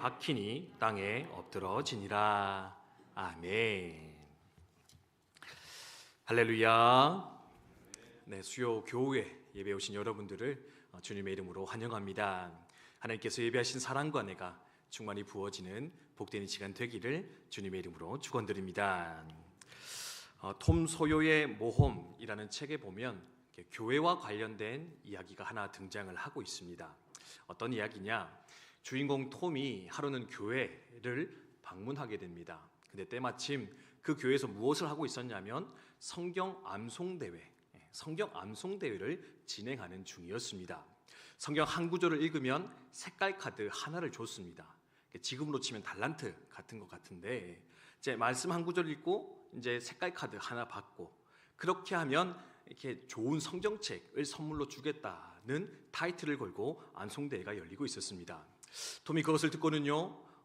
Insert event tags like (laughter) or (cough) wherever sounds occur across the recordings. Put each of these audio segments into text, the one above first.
박히니 땅에 엎드러지니라. 아멘. 할렐루야. 네, 수요 교회 예배 오신 여러분들을 어, 주님의 이름으로 환영합니다. 하나님께서 예배하신 사랑과 내가 충만히 부어지는 복된 이 시간 되기를 주님의 이름으로 축원드립니다. 어, 톰 소요의 모험이라는 책에 보면 교회와 관련된 이야기가 하나 등장을 하고 있습니다. 어떤 이야기냐? 주인공 톰이 하루는 교회를 방문하게 됩니다. 근데 때마침 그 교회에서 무엇을 하고 있었냐면 성경 암송 대회, 예, 성경 암송 대회를 진행하는 중이었습니다. 성경 한 구절을 읽으면 색깔 카드 하나를 줬습니다. 지금으로 치면 달란트 같은 것 같은데 이제 말씀 한 구절 읽고 이제 색깔 카드 하나 받고 그렇게 하면 이렇게 좋은 성경책을 선물로 주겠다는 타이틀을 걸고 안송대회가 열리고 있었습니다. 톰이 그것을 듣고는요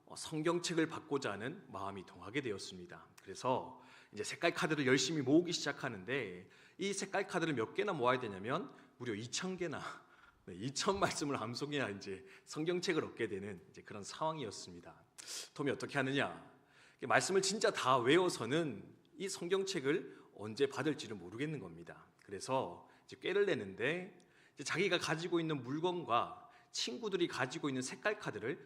어, 성경책을 받고자 하는 마음이 동하게 되었습니다. 그래서 이제 색깔 카드를 열심히 모으기 시작하는데 이 색깔 카드를 몇 개나 모아야 되냐면 무려 2천 개나 2천 말씀을 암송해야 이제 성경책을 얻게 되는 이제 그런 상황이었습니다. 톰이 어떻게 하느냐? 말씀을 진짜 다 외워서는 이 성경책을 언제 받을지를 모르겠는 겁니다. 그래서 이제 꾀를 내는데 이제 자기가 가지고 있는 물건과 친구들이 가지고 있는 색깔 카드를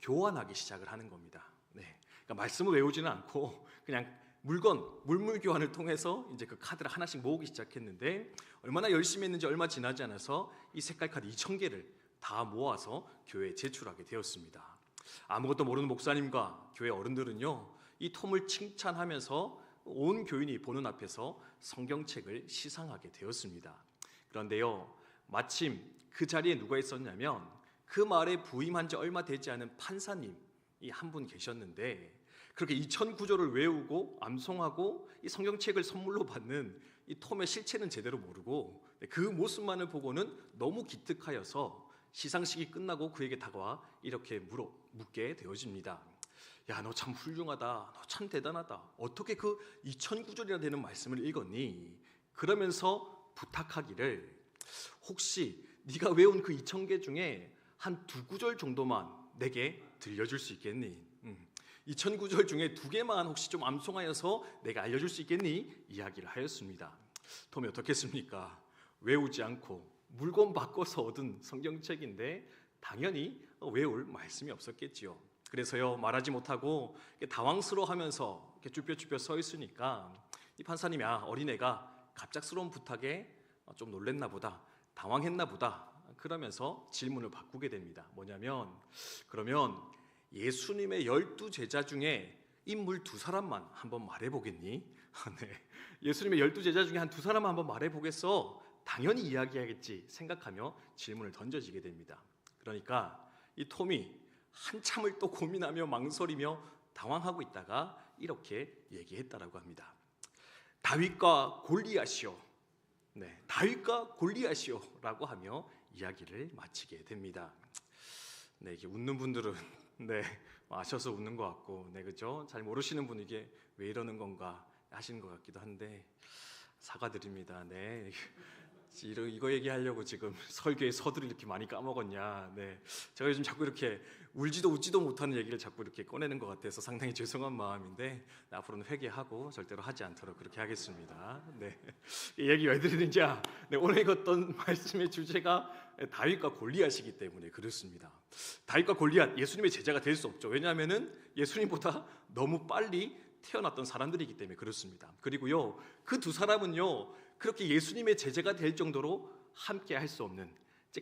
교환하기 시작을 하는 겁니다. 네. 그러니까 말씀을 외우지는 않고 그냥 물건, 물물 교환을 통해서 이제 그 카드를 하나씩 모으기 시작했는데 얼마나 열심히 했는지 얼마 지나지 않아서 이 색깔 카드 2천 개를 다 모아서 교회에 제출하게 되었습니다. 아무것도 모르는 목사님과 교회 어른들은요, 이 톰을 칭찬하면서 온 교인이 보는 앞에서 성경책을 시상하게 되었습니다. 그런데요, 마침 그 자리에 누가 있었냐면 그 말에 부임한 지 얼마 되지 않은 판사님이 한 분 계셨는데 그렇게 2천 구조를 외우고 암송하고 이 성경책을 선물로 받는 이 톰의 실체는 제대로 모르고 그 모습만을 보고는 너무 기특하여서 시상식이 끝나고 그에게 다가와 이렇게 물어 묻게 되어집니다. 야, 너 참 훌륭하다. 너 참 대단하다. 어떻게 그 2천 구절이나 되는 말씀을 읽었니? 그러면서 부탁하기를 혹시 네가 외운 그 2천 개 중에 한 두 구절 정도만 내게 들려줄 수 있겠니? 음. 2천 구절 중에 두 개만 혹시 좀 암송하여서 내가 알려줄 수 있겠니? 이야기를 하였습니다. 톰이 어떻겠습니까? 외우지 않고 물건 바꿔서 얻은 성경책인데 당연히 외울 말씀이 없었겠지요. 그래서요 말하지 못하고 당황스러워하면서 쭈뼛쭈뼛 서 있으니까 이 판사님이 아 어린애가 갑작스러운 부탁에 좀 놀랬나 보다 당황했나 보다 그러면서 질문을 바꾸게 됩니다. 뭐냐면 그러면 예수님의 열두 제자 중에 인물 두 사람만 한번 말해 보겠니? (laughs) 네. 예수님의 열두 제자 중에 한 두 사람만 한번 말해 보겠어. 당연히 이야기하겠지 생각하며 질문을 던져지게 됩니다. 그러니까 이 톰이 한참을 또 고민하며 망설이며 당황하고 있다가 이렇게 얘기했다라고 합니다. 다윗과 골리앗이요. 네, 다윗과 골리앗이요라고 하며 이야기를 마치게 됩니다. 네, 이게 웃는 분들은 (laughs) 네 아셔서 웃는 것 같고, 네 그죠? 잘 모르시는 분 이게 왜 이러는 건가 하시는 것 같기도 한데 사과드립니다. 네. 이거 얘기하려고 지금 (laughs) 설교의 서두를 이렇게 많이 까먹었냐. 네. 제가 요즘 자꾸 이렇게 울지도 웃지도 못하는 얘기를 자꾸 이렇게 꺼내는 것 같아서 상당히 (laughs) 죄송한 마음인데 앞으로는 회개하고 절대로 하지 않도록 그렇게 하겠습니다. 네. (laughs) 이 얘기 왜 드리는지야. 네, 오늘 읽었던 말씀의 주제가 다윗과 골리앗이기 때문에 그렇습니다. 다윗과 골리앗 예수님의 제자가 될 수 없죠. 왜냐하면은 예수님보다 너무 빨리 태어났던 사람들이기 때문에 그렇습니다. 그리고요, 그 두 사람은요, 그렇게 예수님의 제자가 될 정도로 함께 할 수 없는,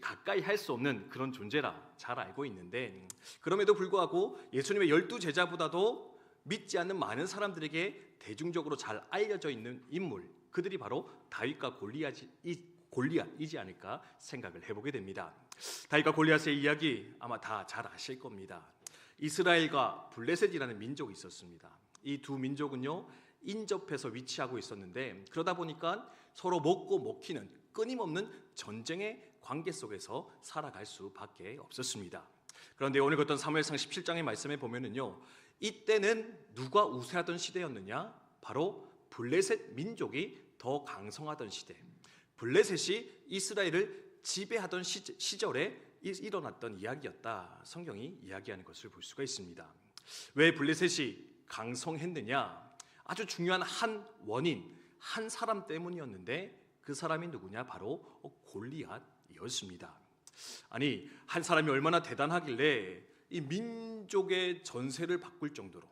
가까이 할 수 없는 그런 존재라 잘 알고 있는데, 그럼에도 불구하고 예수님의 열두 제자보다도 믿지 않는 많은 사람들에게 대중적으로 잘 알려져 있는 인물, 그들이 바로 다윗과 골리앗이, 골리앗이지 않을까 생각을 해보게 됩니다. 다윗과 골리앗의 이야기 아마 다 잘 아실 겁니다. 이스라엘과 블레셋이라는 민족이 있었습니다. 이 두 민족은요 인접해서 위치하고 있었는데 그러다 보니까 서로 먹고 먹히는 끊임없는 전쟁의 관계 속에서 살아갈 수밖에 없었습니다. 그런데 오늘 어떤 사무엘상 17장의 말씀에 보면은요 이때는 누가 우세하던 시대였느냐? 바로 블레셋 민족이 더 강성하던 시대. 블레셋이 이스라엘을 지배하던 시절에 이- 일어났던 이야기였다. 성경이 이야기하는 것을 볼 수가 있습니다. 왜 블레셋이 강성했느냐? 아주 중요한 한 원인, 한 사람 때문이었는데 그 사람이 누구냐? 바로 골리앗이었습니다. 아니 한 사람이 얼마나 대단하길래 이 민족의 전세를 바꿀 정도로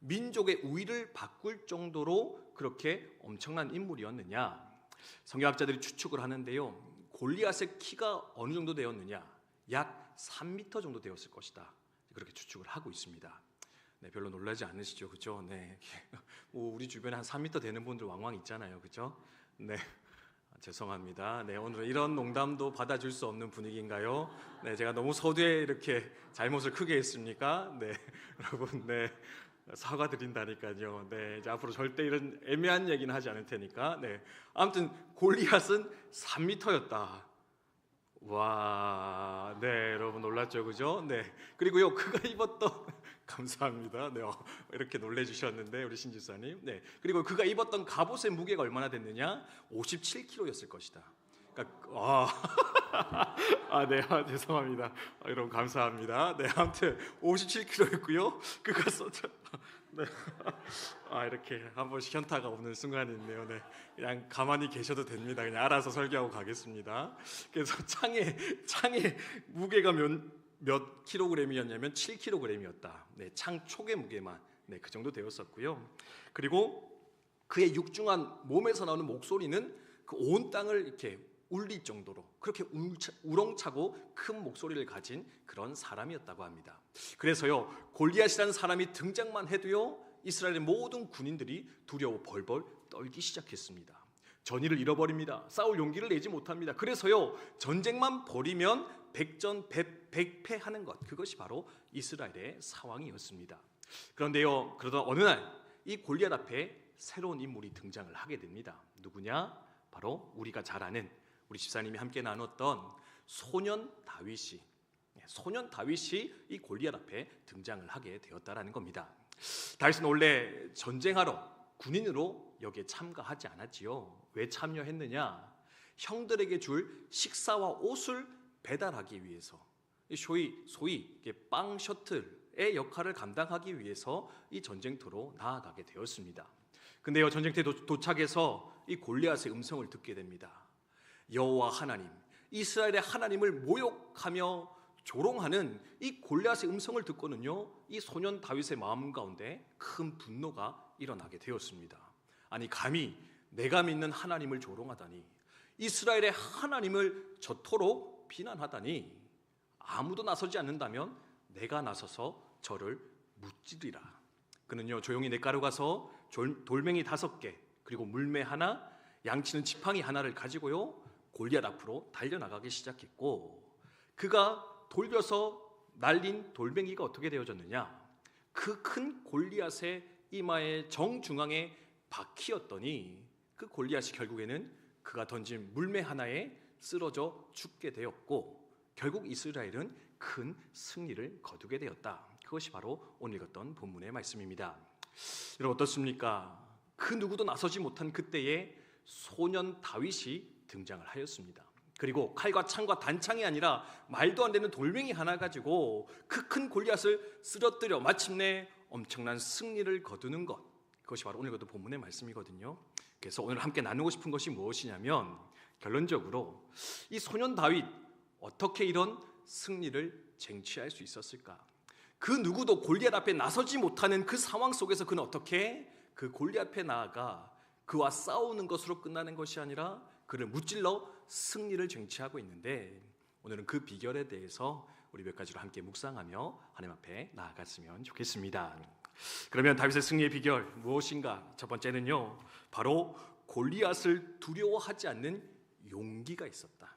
민족의 우위를 바꿀 정도로 그렇게 엄청난 인물이었느냐? 성경학자들이 추측을 하는데요. 골리앗의 키가 어느 정도 되었느냐? 약 3m 정도 되었을 것이다. 그렇게 추측을 하고 있습니다. 네, 별로 놀라지 않으시죠, 그죠? 네, (laughs) 뭐 우리 주변에 한 3m 되는 분들 왕왕 있잖아요, 그죠? 네, 아, 죄송합니다. 네, 오늘 이런 농담도 받아줄 수 없는 분위기인가요? 네, 제가 너무 서두에 이렇게 잘못을 크게 했습니까? 네, (laughs) 여러분, 네. 사과드린다니까요. 네, 이제 앞으로 절대 이런 애매한 얘기는 하지 않을 테니까. 네, 아무튼 골리앗은 3미터였다. 와, 네, 여러분 놀랐죠, 그죠? 네, 그리고요, 그가 입었던 감사합니다. 네, 어, 이렇게 놀래주셨는데 우리 신지사님. 네, 그리고 그가 입었던 갑옷의 무게가 얼마나 됐느냐? 57kg였을 것이다. 그러니까 아, (laughs) 아, 네, 아, 죄송합니다. 아, 여러분 감사합니다. 네, 아무튼 57kg였고요. 그가 썼죠. 네, (laughs) 아 이렇게 한 번씩 현타가 오는 순간이 있네요. 네, 그냥 가만히 계셔도 됩니다. 그냥 알아서 설교하고 가겠습니다. 그래서 창의 창의 무게가 몇, 몇 킬로그램이었냐면 7킬로그램이었다. 네, 창 촉의 무게만 네, 그 정도 되었었고요. 그리고 그의 육중한 몸에서 나오는 목소리는 그 온 땅을 이렇게 울릴 정도로 그렇게 우렁차고 큰 목소리를 가진 그런 사람이었다고 합니다. 그래서요 골리앗이라는 사람이 등장만 해도요 이스라엘의 모든 군인들이 두려워 벌벌 떨기 시작했습니다. 전의를 잃어버립니다. 싸울 용기를 내지 못합니다. 그래서요 전쟁만 벌이면 백전 백, 백패하는 것 그것이 바로 이스라엘의 상황이었습니다. 그런데요 그러다 어느 날 이 골리앗 앞에 새로운 인물이 등장을 하게 됩니다. 누구냐? 바로 우리가 잘 아는 우리 집사님이 함께 나눴던 소년 다윗이 예, 소년 다윗이 이 골리앗 앞에 등장을 하게 되었다라는 겁니다. 다윗은 원래 전쟁하러 군인으로 여기에 참가하지 않았지요. 왜 참여했느냐? 형들에게 줄 식사와 옷을 배달하기 위해서 이 소위 소위 빵 셔틀의 역할을 감당하기 위해서 이 전쟁터로 나아가게 되었습니다. 근데요 전쟁터에 도- 도착해서 이 골리앗의 음성을 듣게 됩니다. 여호와 하나님, 이스라엘의 하나님을 모욕하며 조롱하는 이 골리앗의 음성을 듣고는요, 이 소년 다윗의 마음 가운데 큰 분노가 일어나게 되었습니다. 아니 감히 내가 믿는 하나님을 조롱하다니, 이스라엘의 하나님을 저토록 비난하다니, 아무도 나서지 않는다면 내가 나서서 저를 무찌르리라. 그는요 조용히 냇가로 가서 졸- 돌멩이 다섯 개 그리고 물매 하나, 양치는 지팡이 하나를 가지고요 골리앗 앞으로 달려나가기 시작했고 그가 돌려서 날린 돌멩이가 어떻게 되어졌느냐? 그 큰 골리앗의 이마의 정중앙에 박히었더니 그 골리앗이 결국에는 그가 던진 물매 하나에 쓰러져 죽게 되었고 결국 이스라엘은 큰 승리를 거두게 되었다. 그것이 바로 오늘 읽었던 본문의 말씀입니다. 여러분 어떻습니까? 그 누구도 나서지 못한 그때에 소년 다윗이 등장을 하였습니다. 그리고 칼과 창과 단창이 아니라 말도 안 되는 돌멩이 하나 가지고 그 큰 골리앗을 쓰러뜨려 마침내 엄청난 승리를 거두는 것. 그것이 바로 오늘 것도 본문의 말씀이거든요. 그래서 오늘 함께 나누고 싶은 것이 무엇이냐면 결론적으로 이 소년 다윗 어떻게 이런 승리를 쟁취할 수 있었을까? 그 누구도 골리앗 앞에 나서지 못하는 그 상황 속에서 그는 어떻게 그 골리앗 앞에 나아가 그와 싸우는 것으로 끝나는 것이 아니라 그를 무찔러 승리를 쟁취하고 있는데 오늘은 그 비결에 대해서 우리 몇 가지로 함께 묵상하며 하나님 앞에 나아갔으면 좋겠습니다. 그러면 다윗의 승리의 비결 무엇인가? 첫 번째는요. 바로 골리앗을 두려워하지 않는 용기가 있었다.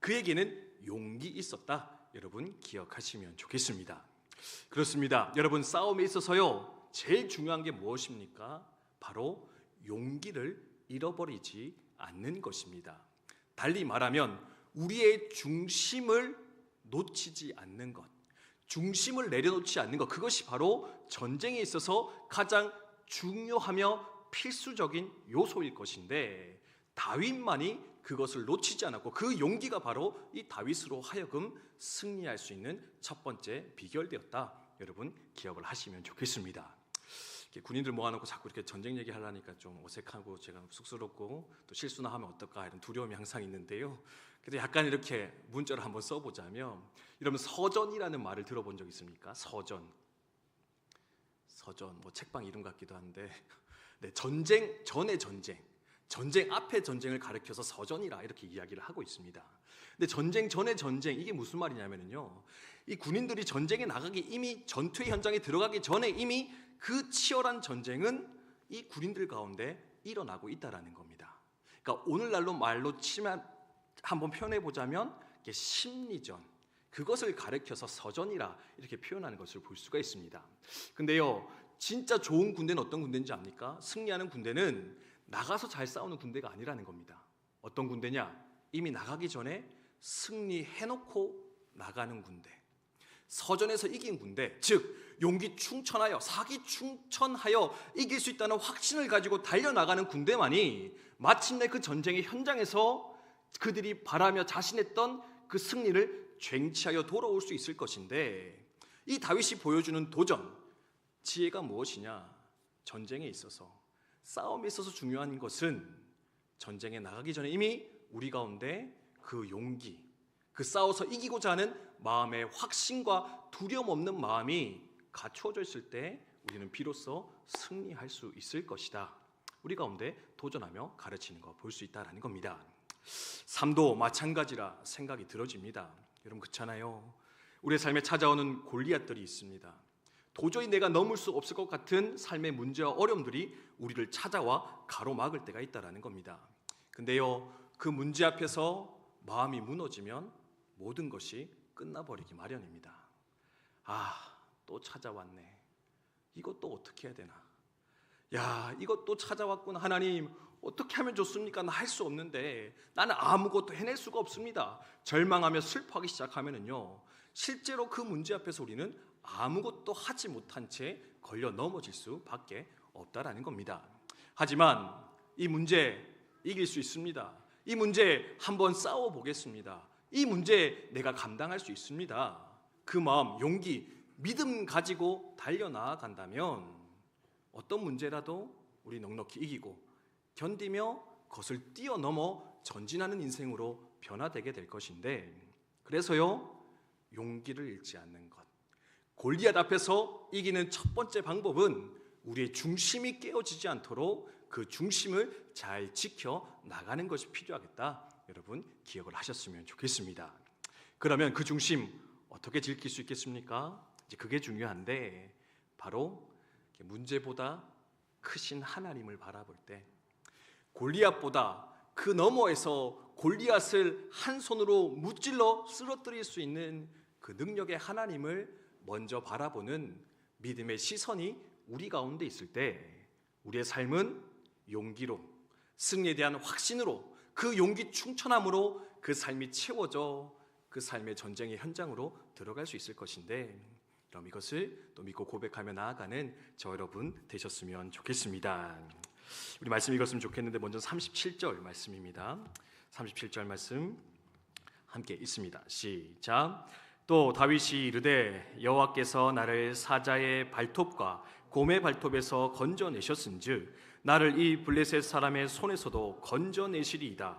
그에게는 용기 있었다. 여러분 기억하시면 좋겠습니다. 그렇습니다. 여러분 싸움에 있어서요. 제일 중요한 게 무엇입니까? 바로 용기를 잃어버리지 않는 것입니다. 달리 말하면 우리의 중심을 놓치지 않는 것. 중심을 내려놓지 않는 것. 그것이 바로 전쟁에 있어서 가장 중요하며 필수적인 요소일 것인데 다윗만이 그것을 놓치지 않았고 그 용기가 바로 이 다윗으로 하여금 승리할 수 있는 첫 번째 비결되었다. 여러분 기억을 하시면 좋겠습니다. 군인들 모아놓고 자꾸 이렇게 전쟁 얘기하려니까 좀 어색하고 제가 쑥스럽고 또 실수나 하면 어떨까 이런 두려움이 항상 있는데요. 그래도 약간 이렇게 문자를 한번 써보자면 이러면 서전이라는 말을 들어본 적 있습니까? 서전. 서전 뭐 책방 이름 같기도 한데 (laughs) 네, 전쟁 전의 전쟁 전쟁 앞의 전쟁을 가리켜서 서전이라 이렇게 이야기를 하고 있습니다. 근데 전쟁 전의 전쟁 이게 무슨 말이냐면요. 이 군인들이 전쟁에 나가기 이미 전투의 현장에 들어가기 전에 이미 그 치열한 전쟁은 이 군인들 가운데 일어나고 있다라는 겁니다. 그러니까 오늘날로 말로 치면 한번 표현해 보자면 이게 심리전 그것을 가리켜서 서전이라 이렇게 표현하는 것을 볼 수가 있습니다. 근데요, 진짜 좋은 군대는 어떤 군대인지 압니까? 승리하는 군대는 나가서 잘 싸우는 군대가 아니라는 겁니다. 어떤 군대냐? 이미 나가기 전에 승리해놓고 나가는 군대. 서전에서 이긴 군대, 즉 용기 충천하여 사기 충천하여 이길 수 있다는 확신을 가지고 달려나가는 군대만이 마침내 그 전쟁의 현장에서 그들이 바라며 자신했던 그 승리를 쟁취하여 돌아올 수 있을 것인데 이 다윗이 보여주는 도전 지혜가 무엇이냐? 전쟁에 있어서 싸움에 있어서 중요한 것은 전쟁에 나가기 전에 이미 우리 가운데 그 용기, 그 싸워서 이기고자 하는 마음의 확신과 두려움 없는 마음이 갖추어져 있을 때 우리는 비로소 승리할 수 있을 것이다. 우리 가운데 도전하며 가르치는 거 볼 수 있다라는 겁니다. 삶도 마찬가지라 생각이 들어집니다. 여러분 그렇잖아요. 우리의 삶에 찾아오는 골리앗들이 있습니다. 도저히 내가 넘을 수 없을 것 같은 삶의 문제와 어려움들이 우리를 찾아와 가로막을 때가 있다라는 겁니다. 근데요, 그 문제 앞에서 마음이 무너지면 모든 것이 끝나버리기 마련입니다. 아, 또 찾아왔네. 이것도 어떻게 해야 되나? 야, 이것도 찾아왔구나. 하나님, 어떻게 하면 좋습니까? 나 할 수 없는데 나는 아무것도 해낼 수가 없습니다. 절망하며 슬퍼하기 시작하면은요. 실제로 그 문제 앞에서 우리는 아무것도 하지 못한 채 걸려 넘어질 수밖에 없다라는 겁니다. 하지만 이 문제 이길 수 있습니다. 이 문제 한번 싸워 보겠습니다. 이 문제 내가 감당할 수 있습니다. 그 마음, 용기, 믿음 가지고 달려 나아간다면 어떤 문제라도 우리 넉넉히 이기고 견디며 그것을 뛰어넘어 전진하는 인생으로 변화되게 될 것인데 그래서요 용기를 잃지 않는 것 골리앗 앞에서 이기는 첫 번째 방법은 우리의 중심이 깨어지지 않도록 그 중심을 잘 지켜 나가는 것이 필요하겠다. 여러분 기억을 하셨으면 좋겠습니다. 그러면 그 중심 어떻게 지킬 수 있겠습니까? 이제 그게 중요한데 바로 문제보다 크신 하나님을 바라볼 때 골리앗보다 그 너머에서 골리앗을 한 손으로 무찔러 쓰러뜨릴 수 있는 그 능력의 하나님을 먼저 바라보는 믿음의 시선이 우리 가운데 있을 때 우리의 삶은 용기로 승리에 대한 확신으로 그 용기 충천함으로 그 삶이 채워져 그 삶의 전쟁의 현장으로 들어갈 수 있을 것인데 그럼 이것을 또 믿고 고백하며 나아가는 저 여러분 되셨으면 좋겠습니다. 우리 말씀 읽었으면 좋겠는데 먼저 37절 말씀입니다. 37절 말씀 함께 있습니다. 시작. 또 다윗이 이르되 여호와께서 나를 사자의 발톱과 곰의 발톱에서 건져내셨은즉 나를 이 블레셋 사람의 손에서도 건져내시리이다.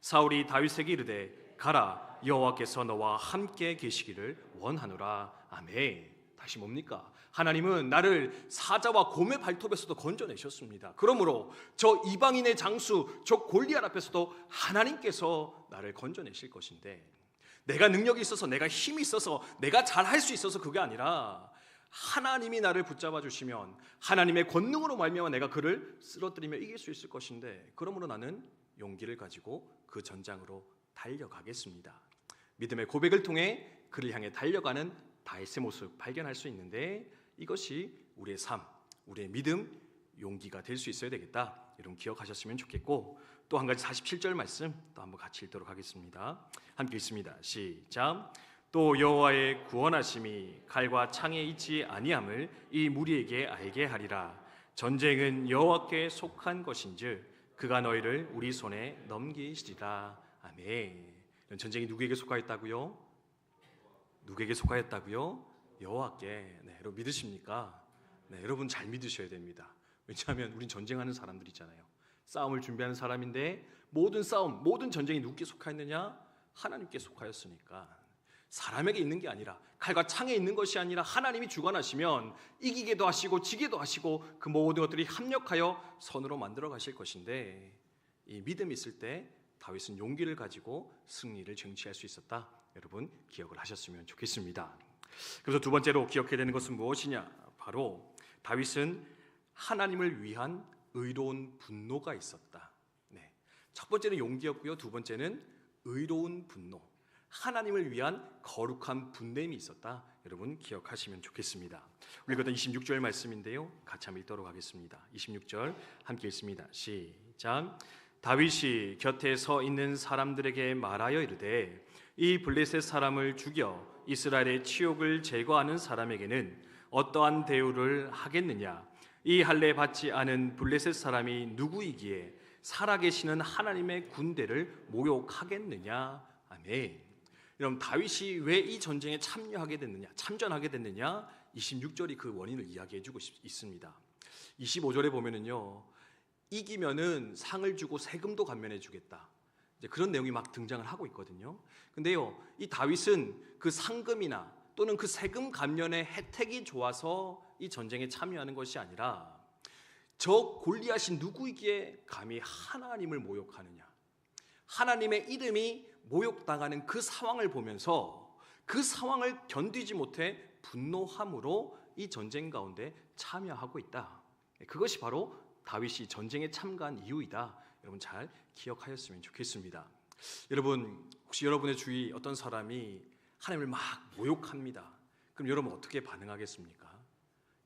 사울이 다윗에게 이르되 가라 여호와께서 너와 함께 계시기를 원하노라. 아멘. 다시 뭡니까? 하나님은 나를 사자와 곰의 발톱에서도 건져내셨습니다. 그러므로 저 이방인의 장수, 저 골리앗 앞에서도 하나님께서 나를 건져내실 것인데 내가 능력이 있어서 내가 힘이 있어서 내가 잘 할 수 있어서 그게 아니라 하나님이 나를 붙잡아 주시면 하나님의 권능으로 말미암아 내가 그를 쓰러뜨리며 이길 수 있을 것인데 그러므로 나는 용기를 가지고 그 전장으로 달려가겠습니다. 믿음의 고백을 통해 그를 향해 달려가는 다윗의 모습 발견할 수 있는데 이것이 우리의 삶, 우리의 믿음, 용기가 될 수 있어야 되겠다. 여러분 기억하셨으면 좋겠고 또 한 가지 47절 말씀 또 한번 같이 읽도록 하겠습니다. 함께 읽습니다. 시작. 또 여호와의 구원하심이 칼과 창에 있지 아니함을 이 무리에게 알게 하리라. 전쟁은 여호와께 속한 것인즉 그가 너희를 우리 손에 넘기시리라. 아멘. 전쟁이 누구에게 속하였다고요? 누구에게 속하였다고요? 여호와께. 네, 여러분 믿으십니까? 네, 여러분 잘 믿으셔야 됩니다. 왜냐하면 우린 전쟁하는 사람들이잖아요. 싸움을 준비하는 사람인데 모든 싸움, 모든 전쟁이 누구께 속하였느냐? 하나님께 속하였으니까. 사람에게 있는 게 아니라 칼과 창에 있는 것이 아니라 하나님이 주관하시면 이기게도 하시고 지게도 하시고 그 모든 것들이 합력하여 선으로 만들어 가실 것인데 이 믿음이 있을 때 다윗은 용기를 가지고 승리를 쟁취할 수 있었다. 여러분 기억을 하셨으면 좋겠습니다. 그래서 두 번째로 기억해야 되는 것은 무엇이냐? 바로 다윗은 하나님을 위한 의로운 분노가 있었다. 네. 첫 번째는 용기였고요. 두 번째는 의로운 분노. 하나님을 위한 거룩한 분냄이 있었다. 여러분 기억하시면 좋겠습니다. 읽었던 26절 말씀인데요. 같이 한번 읽도록 하겠습니다. 26절 함께 읽습니다. 시작. 다윗이 곁에 서 있는 사람들에게 말하여 이르되 이 블레셋 사람을 죽여 이스라엘의 치욕을 제거하는 사람에게는 어떠한 대우를 하겠느냐? 이 할례 받지 않은 블레셋 사람이 누구이기에 살아계시는 하나님의 군대를 모욕하겠느냐? 아멘. 여러분 다윗이 왜 이 전쟁에 참여하게 됐느냐, 참전하게 됐느냐? 26절이 그 원인을 이야기해 주고 있습니다. 25절에 보면은요. 이기면은 상을 주고 세금도 감면해 주겠다. 이제 그런 내용이 막 등장을 하고 있거든요. 근데요. 이 다윗은 그 상금이나 또는 그 세금 감면의 혜택이 좋아서 이 전쟁에 참여하는 것이 아니라 저 골리앗이 누구이기에 감히 하나님을 모욕하느냐? 하나님의 이름이 모욕당하는 그 상황을 보면서 그 상황을 견디지 못해 분노함으로 이 전쟁 가운데 참여하고 있다. 그것이 바로 다윗이 전쟁에 참가한 이유이다. 여러분 잘 기억하였으면 좋겠습니다. 여러분 혹시 여러분의 주위 어떤 사람이 하나님을 막 모욕합니다. 그럼 여러분 어떻게 반응하겠습니까?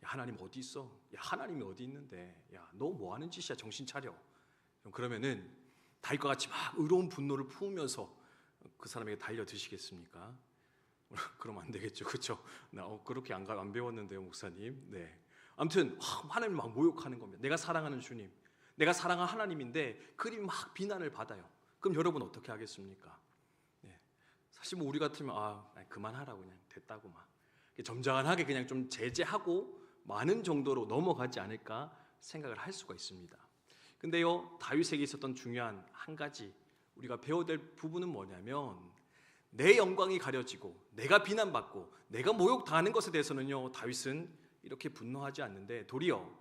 야, 하나님 어디 있어? 야, 하나님이 어디 있는데? 야, 너 뭐 하는 짓이야? 정신 차려. 그러면은 다윗과 같이 막 의로운 분노를 품으면서 그 사람에게 달려 드시겠습니까? (laughs) 그러면 안 되겠죠, 그렇죠? 나 어, 그렇게 안, 안 배웠는데요, 목사님. 네. 아무튼 하나님 막 모욕하는 겁니다. 내가 사랑하는 주님, 내가 사랑하는 하나님인데 그리 막 비난을 받아요. 그럼 여러분 어떻게 하겠습니까? 네. 사실 뭐 우리 같으면 아 그만하라고 그냥 됐다고 막 점잖하게 그냥 좀 제재하고 많은 정도로 넘어가지 않을까 생각을 할 수가 있습니다. 근데요 다윗에게 있었던 중요한 한 가지 우리가 배워야 될 부분은 뭐냐면 내 영광이 가려지고 내가 비난받고 내가 모욕당하는 것에 대해서는요 다윗은 이렇게 분노하지 않는데 도리어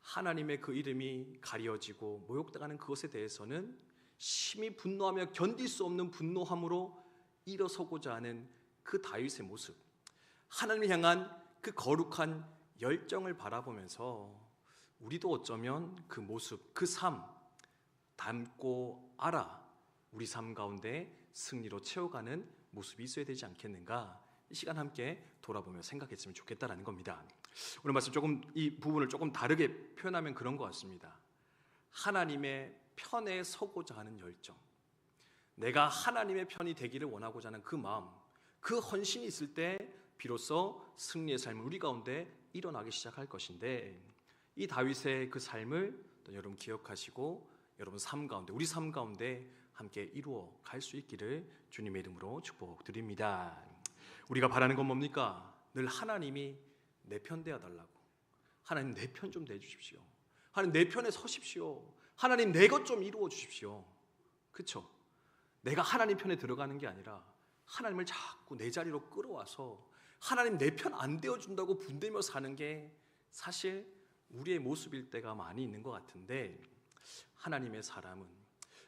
하나님의 그 이름이 가려지고 모욕당하는 그것에 대해서는 심히 분노하며 견딜 수 없는 분노함으로 일어서고자 하는 그 다윗의 모습 하나님을 향한 그 거룩한 열정을 바라보면서 우리도 어쩌면 그 모습, 그삶 담고 알아 우리 삶 가운데 승리로 채워가는 모습이 있어야 되지 않겠는가? 이 시간 함께 돌아보며 생각했으면 좋겠다라는 겁니다. 오늘 말씀 조금 이 부분을 조금 다르게 표현하면 그런 것 같습니다. 하나님의 편에 서고자 하는 열정, 내가 하나님의 편이 되기를 원하고자 하는 그 마음, 그 헌신이 있을 때 비로소 승리의 삶을 우리 가운데 일어나기 시작할 것인데 이 다윗의 그 삶을 또 여러분 기억하시고 여러분 삶 가운데 우리 삶 가운데 함께 이루어 갈 수 있기를 주님의 이름으로 축복드립니다. 우리가 바라는 건 뭡니까? 늘 하나님이 내 편 되어 달라고. 하나님 내 편 좀 내 주십시오. 하나님 내 편에 서십시오. 하나님 내 것 좀 이루어 주십시오. 그렇죠? 내가 하나님 편에 들어가는 게 아니라 하나님을 자꾸 내 자리로 끌어와서 하나님 내 편 안 되어 준다고 분대며 사는 게 사실 우리의 모습일 때가 많이 있는 것 같은데 하나님의 사람은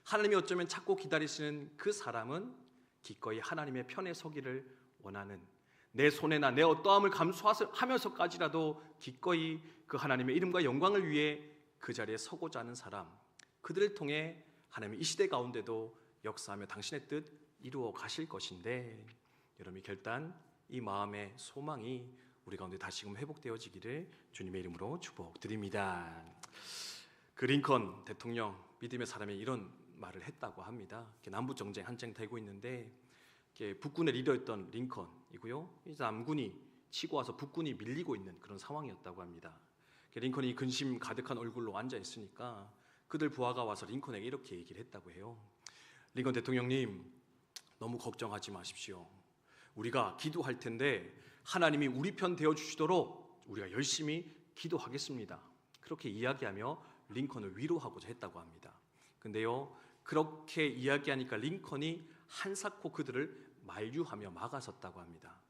하나님이 어쩌면 찾고 기다리시는 그 사람은 기꺼이 하나님의 편에 서기를 원하는 내 손해나 내 어떠함을 감수하면서까지라도 기꺼이 그 하나님의 이름과 영광을 위해 그 자리에 서고자 하는 사람 그들을 통해 하나님이 이 시대 가운데도 역사하며 당신의 뜻 이루어 가실 것인데 여러분이 결단 이 마음의 소망이 우리 가운데 다시금 회복되어지기를 주님의 이름으로 축복드립니다. 그 링컨 대통령 믿음의 사람이 이런 말을 했다고 합니다. 남북 정쟁 한창 되고 있는데 북군의 리더였던 링컨이고요. 남군이 치고 와서 북군이 밀리고 있는 그런 상황이었다고 합니다. 링컨이 근심 가득한 얼굴로 앉아 있으니까 그들 부하가 와서 링컨에게 이렇게 얘기를 했다고 해요. 링컨 대통령님 너무 걱정하지 마십시오. 우리가 기도할 텐데 하나님이 우리 편 되어 주시도록 우리가 열심히 기도하겠습니다. 그렇게 이야기하며 링컨을 위로하고자 했다고 합니다. 근데요, 그렇게 이야기하니까 링컨이 한사코 그들을 만류하며 막아섰다고 합니다.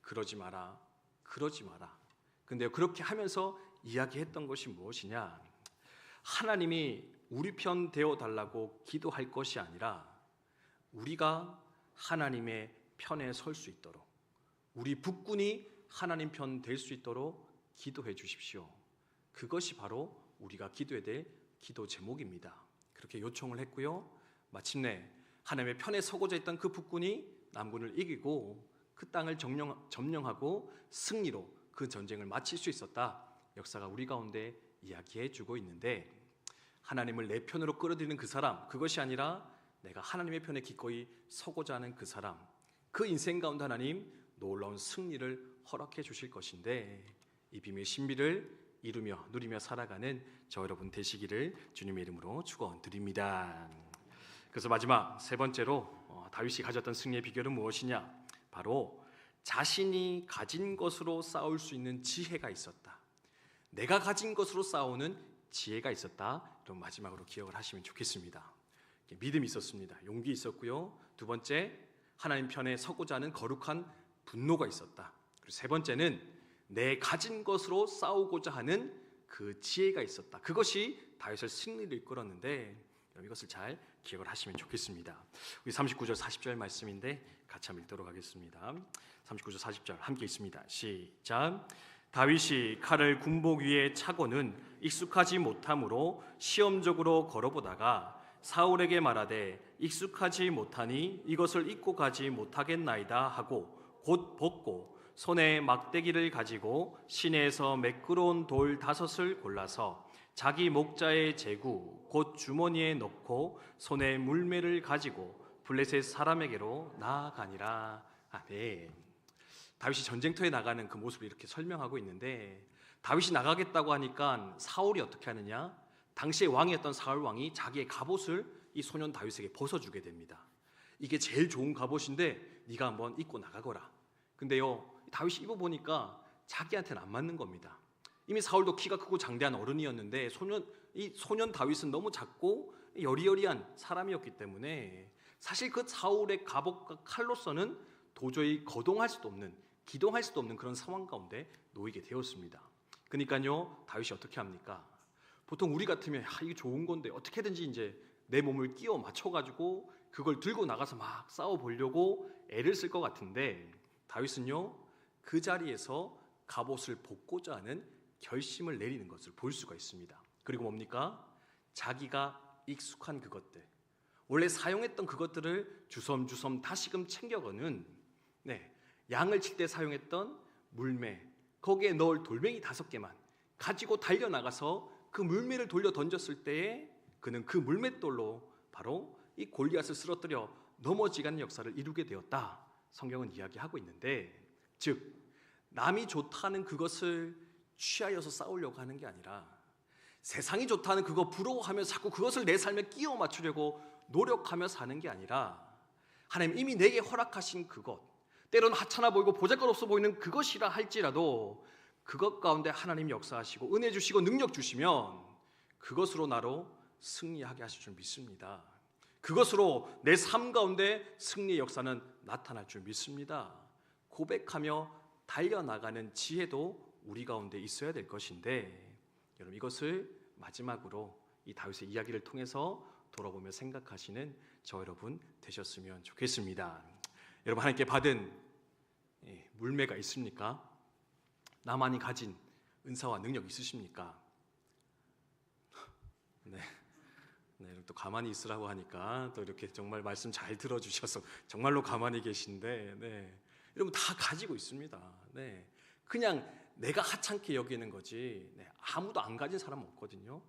그러지 마라, 그러지 마라. 근데요, 그렇게 하면서 이야기했던 것이 무엇이냐? 하나님이 우리 편 되어 달라고 기도할 것이 아니라 우리가 하나님의 편에 설 수 있도록 우리 북군이 하나님 편 될 수 있도록 기도해 주십시오. 그것이 바로 우리가 기도해야 될 기도 제목입니다. 그렇게 요청을 했고요. 마침내 하나님의 편에 서고자 했던 그 북군이 남군을 이기고 그 땅을 점령, 점령하고 승리로 그 전쟁을 마칠 수 있었다. 역사가 우리 가운데 이야기해 주고 있는데 하나님을 내 편으로 끌어들이는 그 사람 그것이 아니라 내가 하나님의 편에 기꺼이 서고자 하는 그 사람 그 인생 가운데 하나님 놀라운 승리를 허락해 주실 것인데 이 비밀 신비를 이루며 누리며 살아가는 저 여러분 되시기를 주님의 이름으로 축원드립니다. 그래서 마지막 세 번째로 어, 다윗이 가졌던 승리의 비결은 무엇이냐? 바로 자신이 가진 것으로 싸울 수 있는 지혜가 있었다. 내가 가진 것으로 싸우는 지혜가 있었다. 그럼 마지막으로 기억을 하시면 좋겠습니다. 믿음이 있었습니다. 용기 있었고요. 두 번째 하나님 편에 서고자 하는 거룩한 분노가 있었다. 그리고 세 번째는 내 가진 것으로 싸우고자 하는 그 지혜가 있었다. 그것이 다윗을 승리를 이끌었는데 이것을 잘 기억을 하시면 좋겠습니다. 우리 39절 40절 말씀인데 같이 한번 읽도록 하겠습니다. 39절 40절 함께 있습니다. 시작. 다윗이 칼을 군복 위에 차고는 익숙하지 못함으로 시험적으로 걸어보다가 사울에게 말하되 익숙하지 못하니 이것을 입고 가지 못하겠나이다 하고 곧 벗고 손에 막대기를 가지고 시내에서 매끄러운 돌 다섯을 골라서 자기 목자의 제구 곧 주머니에 넣고 손에 물매를 가지고 블레셋 사람에게로 나아가니라 아멘. 다윗이 전쟁터에 나가는 그 모습을 이렇게 설명하고 있는데 다윗이 나가겠다고 하니까 사울이 어떻게 하느냐? 당시의 왕이었던 사울 왕이 자기의 갑옷을 이 소년 다윗에게 벗어주게 됩니다. 이게 제일 좋은 갑옷인데 네가 한번 입고 나가거라. 근데요 다윗이 입어 보니까 자기한테는 안 맞는 겁니다. 이미 사울도 키가 크고 장대한 어른이었는데 소년 이 소년 다윗은 너무 작고 여리여리한 사람이었기 때문에 사실 그 사울의 갑옷과 칼로서는 도저히 거동할 수도 없는 기동할 수도 없는 그런 상황 가운데 놓이게 되었습니다. 그러니까요 다윗이 어떻게 합니까? 보통 우리 같으면 아, 이게 좋은 건데 어떻게든지 이제 내 몸을 끼워 맞춰 가지고 그걸 들고 나가서 막 싸워 보려고 애를 쓸 것 같은데 다윗은요 그 자리에서 갑옷을 벗고자 하는 결심을 내리는 것을 볼 수가 있습니다. 그리고 뭡니까? 자기가 익숙한 그것들, 원래 사용했던 그것들을 주섬주섬 다시금 챙겨가는 네, 양을 칠 때 사용했던 물매, 거기에 넣을 돌멩이 다섯 개만 가지고 달려 나가서 그 물매를 돌려 던졌을 때에 그는 그 물맷돌로 바로 이 골리앗을 쓰러뜨려 넘어지가는 역사를 이루게 되었다. 성경은 이야기하고 있는데, 즉 남이 좋다는 그것을 취하여서 싸우려고 하는 게 아니라 세상이 좋다는 그거 부러워하며 자꾸 그것을 내 삶에 끼워 맞추려고 노력하며 사는 게 아니라 하나님 이미 내게 허락하신 그것 때로는 하찮아 보이고 보잘것없어 보이는 그것이라 할지라도 그것 가운데 하나님 역사하시고 은혜 주시고 능력 주시면 그것으로 나로 승리하게 하실 줄 믿습니다. 그것으로 내 삶 가운데 승리의 역사는 나타날 줄 믿습니다. 고백하며 달려나가는 지혜도 우리 가운데 있어야 될 것인데 여러분 이것을 마지막으로 이 다윗의 이야기를 통해서 돌아보며 생각하시는 저 여러분 되셨으면 좋겠습니다. 여러분 하나님께 받은 예, 물매가 있습니까? 나만이 가진 은사와 능력 있으십니까? (laughs) 네. 네, 또 가만히 있으라고 하니까 또 이렇게 정말 말씀 잘 들어주셔서 정말로 가만히 계신데, 네. 여러분 다 가지고 있습니다. 네. 그냥 내가 하찮게 여기는 거지. 네. 아무도 안 가진 사람 없거든요.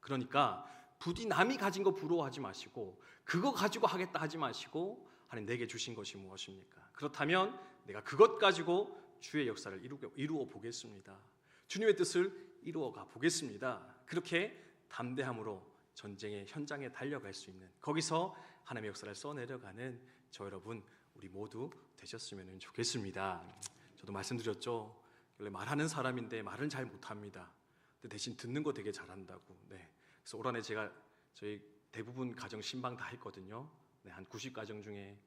그러니까 부디 남이 가진 거 부러워하지 마시고 그거 가지고 하겠다 하지 마시고 하나님 내게 주신 것이 무엇입니까? 그렇다면 내가 그것 가지고 주의 역사를 이루어, 이루어 보겠습니다. 주님의 뜻을 이루어 가 보겠습니다. 그렇게 담대함으로 전쟁의 현장에 달려갈 수 있는 거기서 하나님의 역사를 써내려가는 저 여러분 우리 모두 되셨으면 좋겠습니다. 저도 말씀드렸죠. 원래 말하는 사람인데 말은 잘 못합니다. 근데 대신 듣는 거 되게 잘한다고. 네. 그래서 올 한해 제가 저희 대부분 가정 신방 다 했거든요. 네, 한 90가정 중에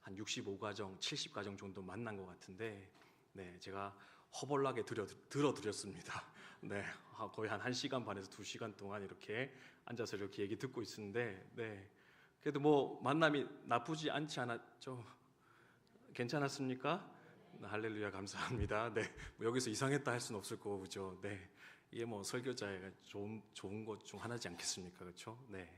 한 65가정, 70가정 정도 만난 것 같은데, 네, 제가 허벌나게 들어 들어드렸습니다. (laughs) 네, 아, 거의 한 1시간 반에서 2시간 동안 이렇게 앉아서 이렇게 얘기 듣고 있었는데, 네, 그래도 뭐 만남이 나쁘지 않지 않았죠? 괜찮았습니까? 네, 할렐루야 감사합니다. 네, 뭐 여기서 이상했다 할 수는 없을 거고 그죠? 네, 이게 뭐 설교자의 좋은 좋은 것 중 하나지 않겠습니까? 그렇죠? 네,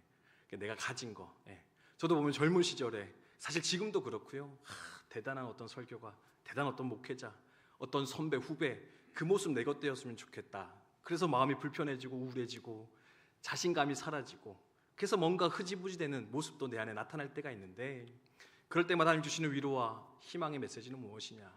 내가 가진 거. 예. 저도 보면 젊은 시절에 사실 지금도 그렇고요. 하, 대단한 어떤 설교가, 대단한 어떤 목회자, 어떤 선배 후배 그 모습 내 것 되었으면 좋겠다. 그래서 마음이 불편해지고 우울해지고 자신감이 사라지고 그래서 뭔가 흐지부지 되는 모습도 내 안에 나타날 때가 있는데 그럴 때마다 하나님 주시는 위로와 희망의 메시지는 무엇이냐?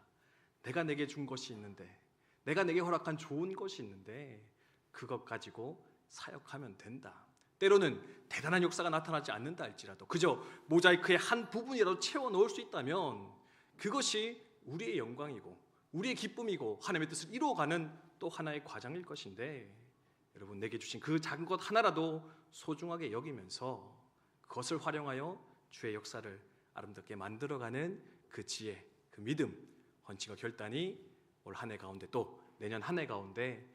내가 내게 준 것이 있는데 내가 내게 허락한 좋은 것이 있는데 그것 가지고 사역하면 된다. 때로는 대단한 역사가 나타나지 않는다 할지라도 그저 모자이크의 한 부분이라도 채워 넣을 수 있다면 그것이 우리의 영광이고 우리의 기쁨이고 하나님의 뜻을 이루어가는 또 하나의 과정일 것인데 여러분 내게 주신 그 작은 것 하나라도 소중하게 여기면서 그것을 활용하여 주의 역사를 아름답게 만들어가는 그 지혜, 그 믿음, 헌치과 결단이 올 한 해 가운데 또 내년 한 해 가운데